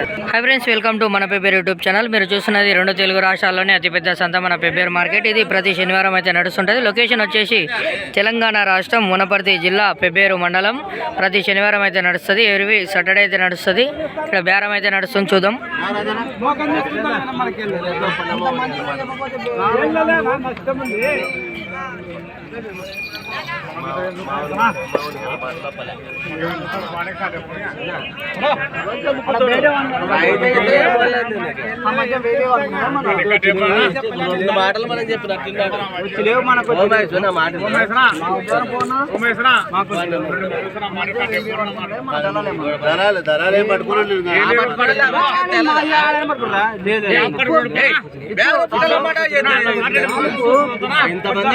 High friends welcome to మన Pebbair YouTube channel మీరు చూస్తున్నది రెండు తెలుగు రాష్ట్రాల్లోనే అతిపెద్ద సంత మన పెబ్బేరు మార్కెట్ ఇది ప్రతి శనివారం అయితే నడుస్తుంటుంది. లొకేషన్ వచ్చేసి తెలంగాణ రాష్ట్రం మునపర్తి జిల్లా పెబ్బేరు మండలం. ప్రతి శనివారం అయితే నడుస్తుంది. ఎవ్రీ సాటర్డే అయితే నడుస్తుంది. ఇక్కడ బేరం అయితే నడుస్తుంది చూద్దాం. మాటలు మనం చెప్పిన లేవు మనకు ధరాలు ధరాలు ఏం పట్టుకున్నాడు ఇంతమంది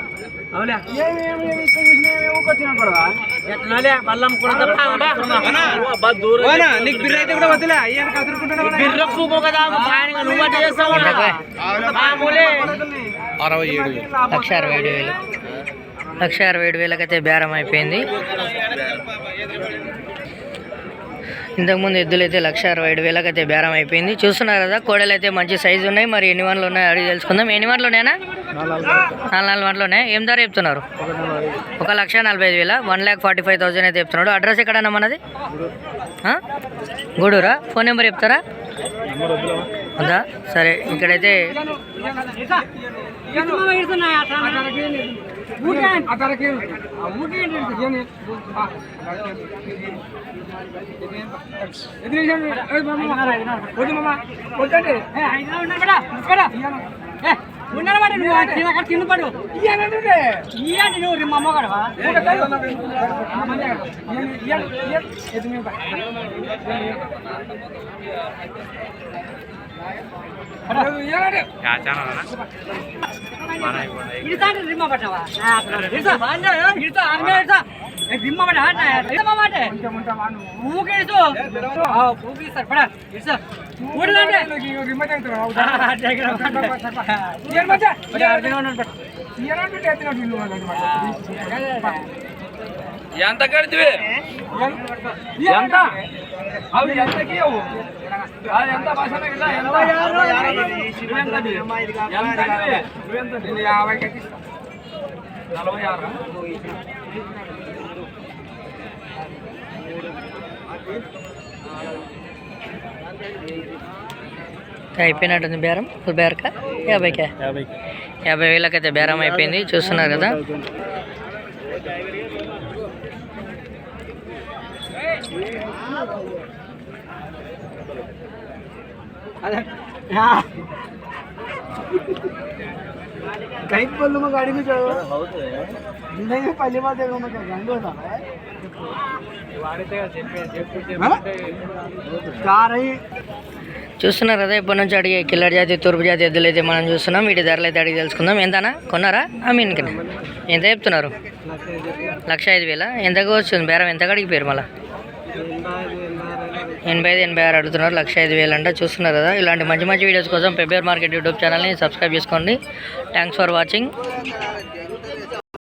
ఒక రెండు వేల పది నీకు బిర్ర అయితే కూడా వదిలే అయ్యాను లక్ష అరవై ఏడు వేలు. లక్ష అరవై ఏడు వేలకైతే బేరం అయిపోయింది. ఇంతకుముందు ఎద్దులు అయితే లక్ష అరవై ఏడు వేలకైతే బేరం అయిపోయింది. చూస్తున్నారు కదా కోడలు అయితే మంచి సైజు ఉన్నాయి. మరి ఎన్ని వన్లు ఉన్నాయి అడిగి తెలుసుకుందాం. ఎన్ని వన్లు ఉన్నాయనా నాలుగు. ఉన్నాయి ఏం ధర చెప్తున్నారు? ఒక లక్ష నలభై ఐదు వేల one lakh forty five thousand అయితే చెప్తున్నాడు. అడ్రస్ ఎక్కడన్నా మనది? గూడూరా. ఫోన్ నెంబర్ చెప్తారా? ఉందా? సరే ఇక్కడైతే తినపడు ఇయ్యండి నువ్వు మా అమ్మగాడవా ఇడతాండి రిమ్మ పట్టవా ఇడతా ఇడతా అన్నీ ఇడతా రిమ్మ మాట ఊకే ఇసు ఊకి సార్ పడ ఇసు ఊడదండి ఎంత కడితే ఎంత? అవి ఎంతకి ఎంత ఇలా ఎంత? నువ్వెంతది? ఎంతది? నువ్వెంతది? నేను యాభైకి అయితే ఇస్తా. నలభై ఆరు. అయిపోయినట్టుంది బేరం. ఫుల్ బేరక? యాభైకే? యాభై వేలకైతే బేరం అయిపోయింది. చూస్తున్నారు కదా. कहीं बोल मैं गाड़ी में चढ़ो नहीं पहली बार देखो मैं क्या गांडो था कार है చూస్తున్నారు కదా ఇప్పటి నుంచి అడిగే కిల్లర్ జాతి తూర్పు జాతి ఎద్దులు అయితే మనం చూస్తున్నాం వీటి ధరలు అయితే అడిగి తెలుసుకుందాం ఎంతనా కొన్నారా అమీన్కి ఎంత చెప్తున్నారు లక్ష ఐదు వేల ఎంతకు వస్తుంది బేరం ఎంత అడిగిపోయారు మళ్ళీ ఎనభై ఐదు ఎనభై ఆరు అడుగుతున్నారు. లక్ష ఐదు వేలు అంట చూస్తున్నారు కదా. ఇలాంటి మంచి మంచి వీడియోస్ కోసం పెబ్బేర్ మార్కెట్ యూట్యూబ్ ఛానల్ని సబ్స్క్రైబ్ చేసుకోండి. Thanks for watching